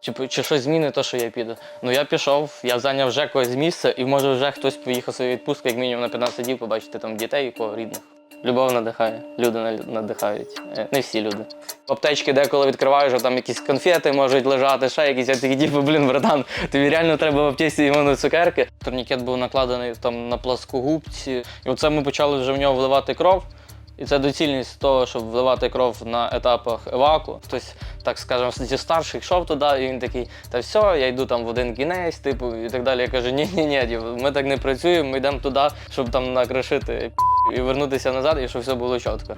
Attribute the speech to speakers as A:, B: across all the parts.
A: Чи, чи щось змінить то, що я піду. Ну я пішов, я зайняв вже якогось місце, і може вже хтось поїхав свою відпустку, як мінімум на 15 днів, побачити там дітей і кого рідних. Любов надихає, люди надихають. Е, Не всі люди. Аптечки деколи відкриваєш, а там якісь конфети можуть лежати, ще якісь я такий, типу, блін, братан, тобі реально треба в аптеці іменно цукерки. Турнікет був накладений там на пласкогубці. І оце ми почали вже в нього вливати кров. І це доцільність того, щоб вливати кров на етапах еваку. Хтось, так скажемо, зі старших йшов туди, і він такий, та все, я йду там в один кінець, типу, і так далі. Я кажу, ні, ні, ні, ми так не працюємо, ми йдемо туди, щоб там накришити і вернутися назад, і щоб все було чітко.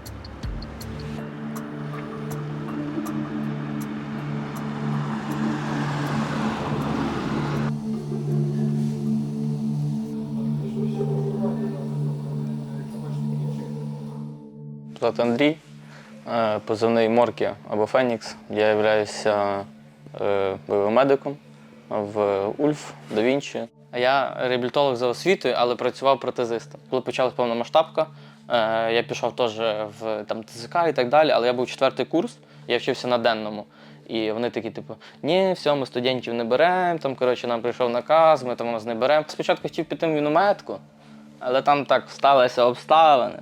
A: Звати Андрій, е, позивний Моркі або Фенікс. Я являюся е, бойовим медиком в Ульф до Вінчі. Я реабілітолог за освітою, але працював протезистом. Коли почалась повномасштабка, е, я пішов теж в там, ТЗК і так далі, але я був четвертий курс, я вчився на денному. І вони такі, типу, ні, все, ми студентів не беремо, там, коротше, нам прийшов наказ, ми там вас не беремо. Спочатку хотів піти в мінометку, але там так сталися обставини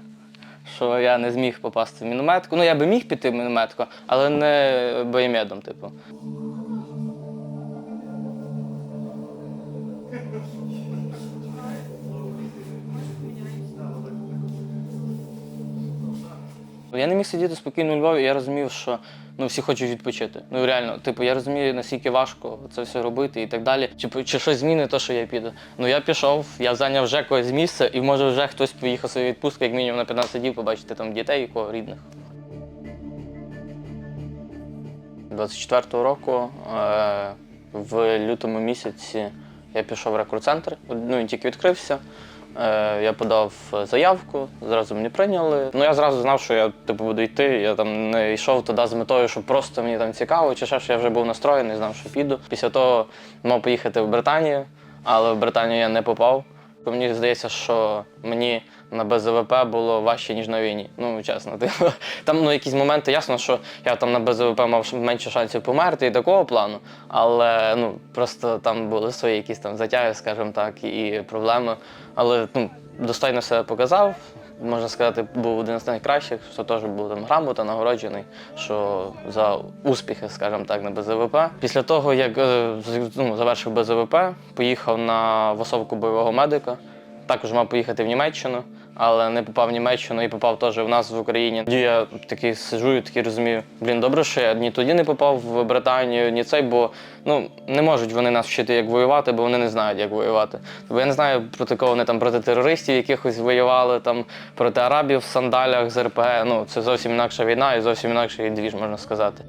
A: що я не зміг попасти в мінометку. Ну, я би міг піти в мінометку, але не боємедом, типу. Я не міг сидіти спокійно у Львові, я розумів, що ну, всі хочуть відпочити. Ну реально, типу, я розумію, наскільки важко це все робити і так далі. Чи, чи щось змінить то, що я піду. Ну я пішов, я зайняв вже якогось місце, і може вже хтось поїхав свою відпустку, як мінімум на 15 днів, побачити там дітей і кого рідних. 24-го року е, в лютому місяці я пішов в рекорд-центр. Ну, він тільки відкрився. Е, я подав заявку, зразу мені прийняли. Ну я зразу знав, що я типу, буду йти. Я там не йшов туди з метою, що просто мені там цікаво, чи ще що я вже був настроєний, знав, що піду. Після того мав поїхати в Британію, але в Британію я не попав. Мені здається, що мені на БЗВП було важче, ніж на війні. Ну, чесно. Там ну, якісь моменти, ясно, що я там на БЗВП мав менше шансів померти і такого плану. Але ну, просто там були свої якісь там затяги, скажімо так, і проблеми. Але ну, достойно себе показав. Можна сказати, був один з найкращих, що теж був там грамота, нагороджений, що за успіхи, скажімо так, на БЗВП. Після того, як е, ну, завершив БЗВП, поїхав на васовку бойового медика. Також мав поїхати в Німеччину, але не попав в Німеччину і попав теж в нас в Україні. Тоді я такий сижу і такий розумію, блін, добре, що я ні тоді не попав в Британію, ні цей, бо ну не можуть вони нас вчити, як воювати, бо вони не знають, як воювати. Бо я не знаю проти кого вони там проти терористів якихось воювали, там проти арабів в сандалях з РПГ. Ну це зовсім інакша війна і зовсім інакший двіж, можна сказати.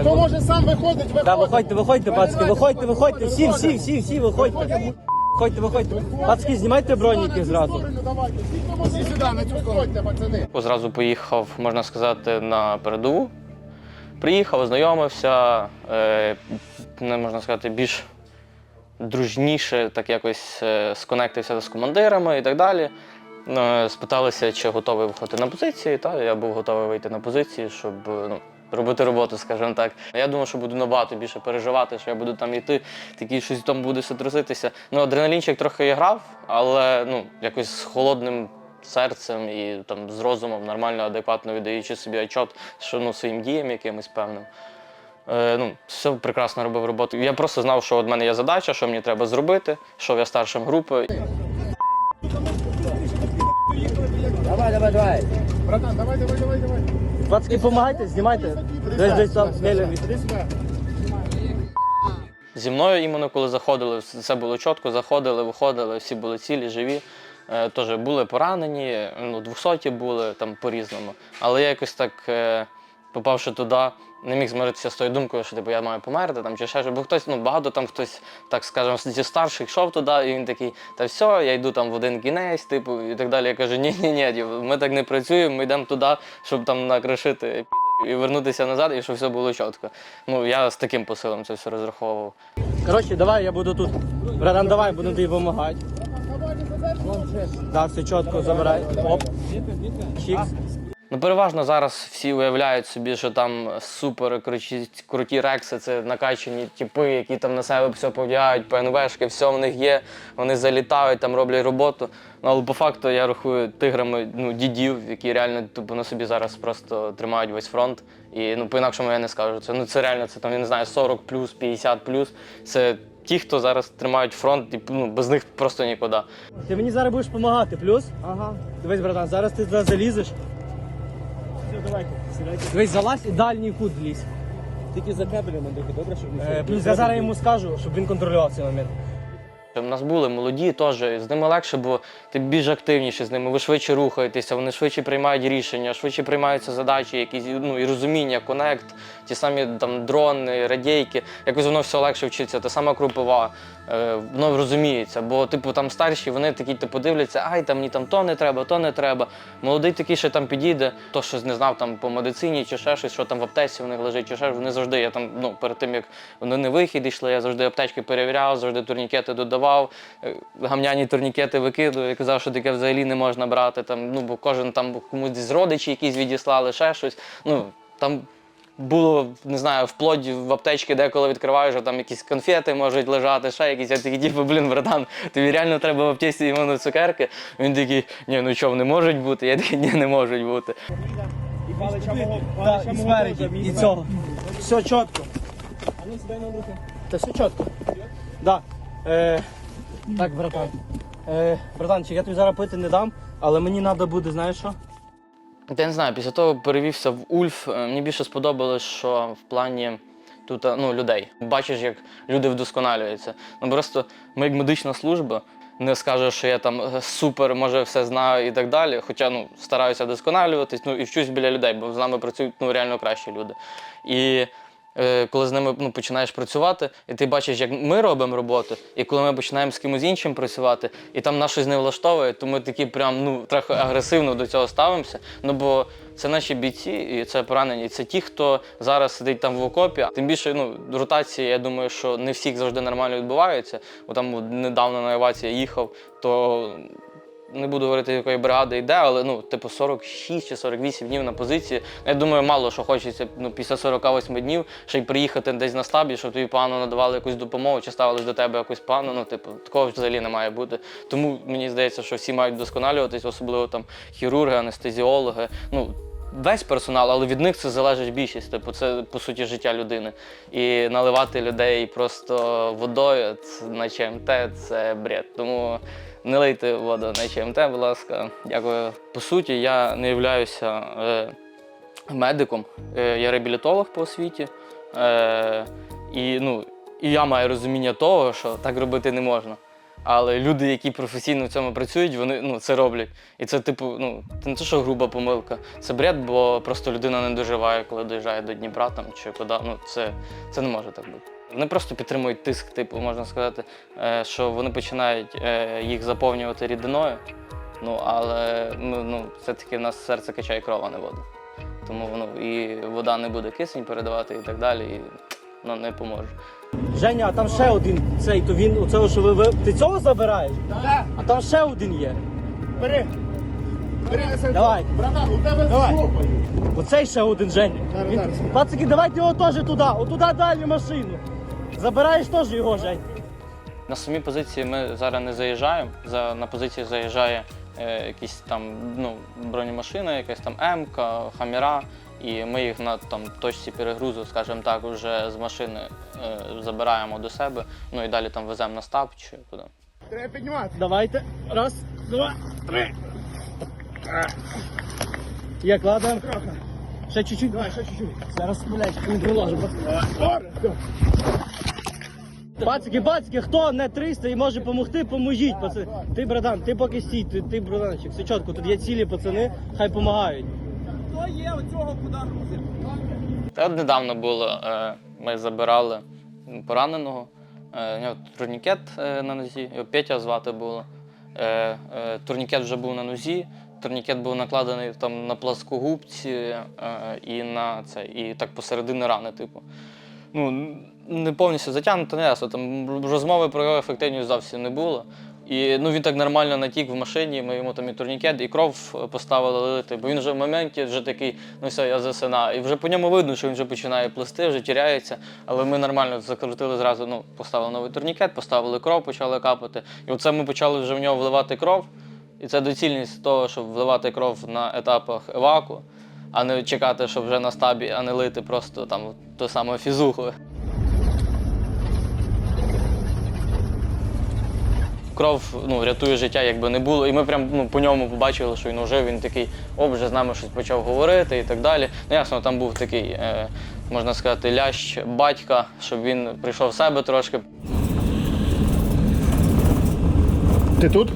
B: Хто може сам виходить, виходить.
C: Да, виходьте, виходьте, пацки, виходьте, виходьте, всі, всі, всі, всі, виходьте. Виходьте, виходьте. Пацки, знімайте броніки зразу.
A: Зразу поїхав, можна сказати, на передову. Приїхав, ознайомився, е, не можна сказати, більш дружніше, так якось е, сконектився з командирами і так далі. Ну, спиталися, чи готовий виходити на позиції. Та я був готовий вийти на позиції, щоб е, ну, робити роботу, скажімо так. Я думав, що буду набагато більше переживати, що я буду там йти, такий щось там буде все труситися. Ну, адреналінчик трохи і грав, але ну, якось з холодним серцем і там з розумом нормально, адекватно віддаючи собі отчет, що ну, своїм діям якимось певним. Е, ну, все прекрасно робив роботу. Я просто знав, що від мене є задача, що мені треба зробити, що я старшим групи.
C: Давай, давай, давай.
B: Братан, давай, давай, давай, давай.
C: Пацки, помагайте, знімайте. Десь, десь там, Геля.
A: Зі мною іменно коли заходили, все було чітко, заходили, виходили, всі були цілі, живі. Е, Теж були поранені, ну, 200 були там по-різному. Але я якось так, е, попавши туди, не міг змиритися з тою думкою, що типу, я маю померти там, чи ще щось. Бо хтось, ну багато там хтось, так скажемо, зі старших йшов туди, і він такий, та все, я йду там в один кінець, типу, і так далі. Я кажу, ні, ні, ні, ми так не працюємо, ми йдемо туди, щоб там накришити і вернутися назад, і щоб все було чітко. Ну, я з таким посилом це все розраховував.
C: Коротше, давай, я буду тут. Братан, давай, буду тобі допомагати. Да, все чітко, забирай. Оп. Чікс.
A: Ну, переважно зараз всі уявляють собі, що там супер круті, круті рекси, це накачані типи, які там на себе все повдягають, ПНВшки, все в них є, вони залітають, там роблять роботу. Ну, але по факту я рахую тиграми ну, дідів, які реально тупо на собі зараз просто тримають весь фронт. І ну, по-інакшому я не скажу. Це, ну, це реально, це там, я не знаю, 40 плюс, 50 плюс. Це ті, хто зараз тримають фронт, і ну, без них просто нікуди.
C: Ти мені зараз будеш допомагати, плюс? Ага. Дивись, братан, зараз ти туди залізеш. Все, давайте, сідайте. Дивись, залазь і дальній кут лізь.
D: Тільки за кабелем, Андрюха, добре, щоб не
C: Е, плюс я зараз йому скажу, щоб він контролював цей момент.
A: У нас були молоді теж, з ними легше, бо ти більш активніше з ними, ви швидше рухаєтеся, вони швидше приймають рішення, швидше приймаються задачі, якісь ну, і розуміння, конект, ті самі там дрони, радійки. Якось воно все легше вчиться. Та сама крупова, е, воно розуміється. Бо, типу, там старші, вони такі типу дивляться, ай, там мені там то не треба, то не треба. Молодий такий, що там підійде, то щось не знав там по медицині чи ще щось, що там в аптеці в них лежить, чи ще вони завжди. Я там, ну, перед тим як вони на вихід йшли, я завжди аптечки перевіряв, завжди турнікети додавав, е, гамняні турнікети викидував і казав, що таке взагалі не можна брати. Там, ну, бо кожен там комусь з родичів якісь відіслали, ще щось. Ну, там було, не знаю, вплоть в аптечки деколи відкриваєш, а там якісь конфети можуть лежати, ще якісь. Я такий, типу, блін, братан, тобі реально треба в аптеці іменно цукерки. Він такий, ні, ну що, не можуть бути? Я такий, ні, не можуть бути.
D: І палича мого,
C: Так,
D: палича
C: і
D: мого
C: спереді, і цього. Все чітко.
D: А ну сідай на руки.
C: Та все чітко. Да. Е, так, братан. Е, братанчик, я тобі зараз пити не дам, але мені треба буде, знаєш що?
A: Я не знаю, після того перевівся в Ульф. е, Мені більше сподобалось, що в плані тут е, ну, людей. Бачиш, як люди вдосконалюються. Ну просто ми як медична служба. Не скажу, що я там е, супер, може, все знаю і так далі. Хоча ну, стараюся вдосконалюватись, ну і вчусь біля людей, бо з нами працюють ну, реально кращі люди. І коли з ними ну, починаєш працювати, і ти бачиш, як ми робимо роботу, і коли ми починаємо з кимось іншим працювати, і там нас щось не влаштовує, то ми такі прям ну, трохи агресивно до цього ставимося. Ну бо це наші бійці, і це поранені. І це ті, хто зараз сидить там в окопі. Тим більше, ну, ротації, я думаю, що не всіх завжди нормально відбуваються. Бо там недавно на евації їхав, то не буду говорити, якої бригади йде, але ну, типу 46 чи 48 днів на позиції. Я думаю, мало що хочеться ну, після 48 днів ще й приїхати десь на стабі, щоб тобі погано надавали якусь допомогу, чи ставились до тебе якось погано. Ну, типу, такого взагалі не має бути. Тому мені здається, що всі мають вдосконалюватись, особливо там хірурги, анестезіологи. Ну, Весь персонал, але від них це залежить більшість. Типу, це по суті життя людини. І наливати людей просто водою на ЧМТ це бред. Тому не лийте воду на ЧМТ, будь ласка. Дякую. По суті, я не являюся е, медиком, е, я реабілітолог по освіті. Е, і, ну, і я маю розуміння того, що так робити не можна. Але люди, які професійно в цьому працюють, вони ну, це роблять. І це, типу, ну, це не те, що груба помилка. Це бред, бо просто людина не доживає, коли доїжджає до Дніпра там, чи куди. Ну, це, це не може так бути. Вони просто підтримують тиск, типу, можна сказати, е, що вони починають е, їх заповнювати рідиною. Ну, але ну, ну, все-таки в нас серце качає кров, а не воду. Тому ну, і вода не буде кисень передавати і так далі, і ну, не поможе.
C: Женя, а там ще один цей, то він оцього, що ви, ви. Ти цього забираєш?
B: Так,
C: А там ще один є.
B: бери. Бери,
C: Давай.
B: Братан, у тебе
C: Давай. Оцей ще один Женя. Він... Пацики, давайте його теж туди, отуди далі машину. Забираєш теж його, Жень.
A: На самі позиції ми зараз не заїжджаємо. За, на позиції заїжджає е, якісь там ну, бронемашина, якась там М-ка, Хаміра. І ми їх на там, точці перегрузу, скажімо так, вже з машини е, забираємо до себе. Ну і далі там веземо на стаб чи куди.
B: Треба піднімати.
C: Давайте. Раз, два, три. Є, кладемо. Ще чуть-чуть.
B: Давай, ще чуть-чуть.
C: Зараз, блядь, не приложу.
B: Добре.
C: Пацики, пацики, хто не 300 і може допомогти, поможіть, пацани. Ти, братан, ти поки стій, ти, ти братанчик, все чітко, тут є цілі пацани, хай допомагають.
D: Хто є оцього, куди грузимо?
A: Та от недавно було, е, ми забирали пораненого. Е, у нього турнікет е, на нозі, його Петя звати було. Турнікет вже був на нозі, турнікет був накладений там на пласкогубці і на це, і так посередині рани, типу. Ну, не повністю затягнуто, не ясно. Там розмови про його ефективність зовсім не було. І ну, він так нормально натік в машині, ми йому там і турнікет, і кров поставили лити, бо він вже в моменті вже такий, ну все, я засинаю. І вже по ньому видно, що він вже починає плести, вже тіряється. Але ми нормально закрутили зразу, ну, поставили новий турнікет, поставили кров, почали капати. І оце ми почали вже в нього вливати кров. І це доцільність того, щоб вливати кров на етапах еваку, а не чекати, щоб вже на стабі, а не лити просто там ту саму фізуху. Кров ну, рятує життя, якби не було. І ми прям ну, по ньому побачили, що він ожив, він такий, о, вже з нами щось почав говорити і так далі. Ну, ясно, там був такий, е, можна сказати, лящ батька, щоб він прийшов в себе трошки.
B: Ти тут?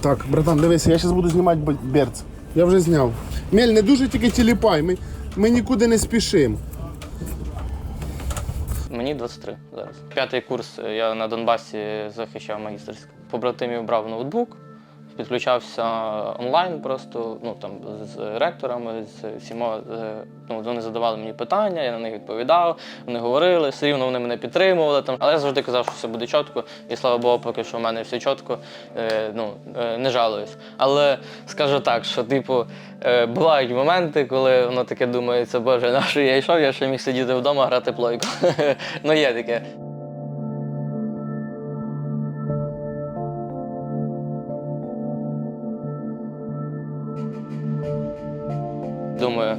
E: Так, братан, дивися, я зараз буду знімати берц. Я вже зняв. Мель, не дуже тільки тіліпай, ми, ми нікуди не спішимо.
A: Мені 23 зараз. П'ятий курс е, я на Донбасі захищав магістерську. Побратимів брав ноутбук, підключався онлайн просто, ну там з ректорами, з всіма. е, Ну, вони задавали мені питання, я на них відповідав, вони говорили, все рівно вони мене підтримували. Там. Але я завжди казав, що все буде чітко, і слава Богу, поки що в мене все чітко, е, ну, е, не жалуюсь. Але скажу так, що типу, бувають моменти, коли воно таке думається, боже, на що я йшов, я ще міг сидіти вдома, грати плойку. ну є таке. Думаю,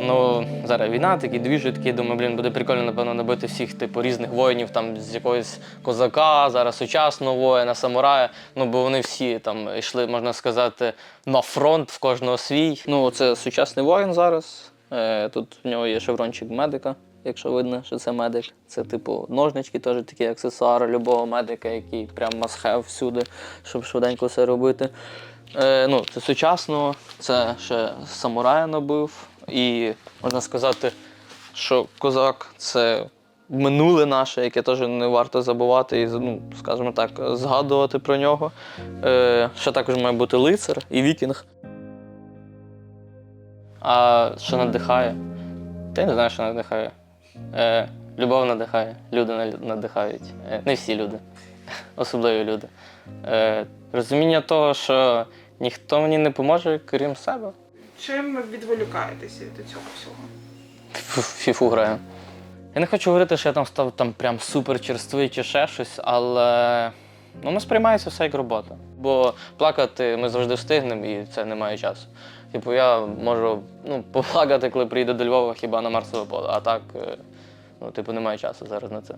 A: ну зараз війна, такі двіжі, такі, думаю, блін, буде прикольно, напевно, набити всіх типу різних воїнів, там з якогось козака, зараз сучасного воїна, самурая. Ну, бо вони всі там йшли, можна сказати, на фронт в кожного свій. Ну, це сучасний воїн зараз. Е, Тут в нього є шеврончик медика, якщо видно, що це медик. Це типу ножнички, теж такі аксесуари любого медика, який прям must have всюди, щоб швиденько все робити. Е, ну, це сучасно, це ще самурая набив. І можна сказати, що козак це минуле наше, яке теж не варто забувати і, ну, скажімо так, згадувати про нього. Е, ще також має бути лицар і вікінг. А що надихає? Та я не знаю, що надихає. Е, любов надихає, люди надихають. Е, не всі люди, особливі люди. Е, розуміння того, що ніхто мені не поможе, крім себе.
F: Чим відволікаєтеся від цього всього?
A: Фу- Фіфу граю. Я не хочу говорити, що я там став там прям супер черствий чи ще щось, але ну, ми сприймається все як робота. Бо плакати ми завжди встигнемо і це немає часу. Типу, я можу ну, поплакати, коли приїду до Львова хіба на Марсове поле, а так, е, ну, типу, немає часу зараз на це.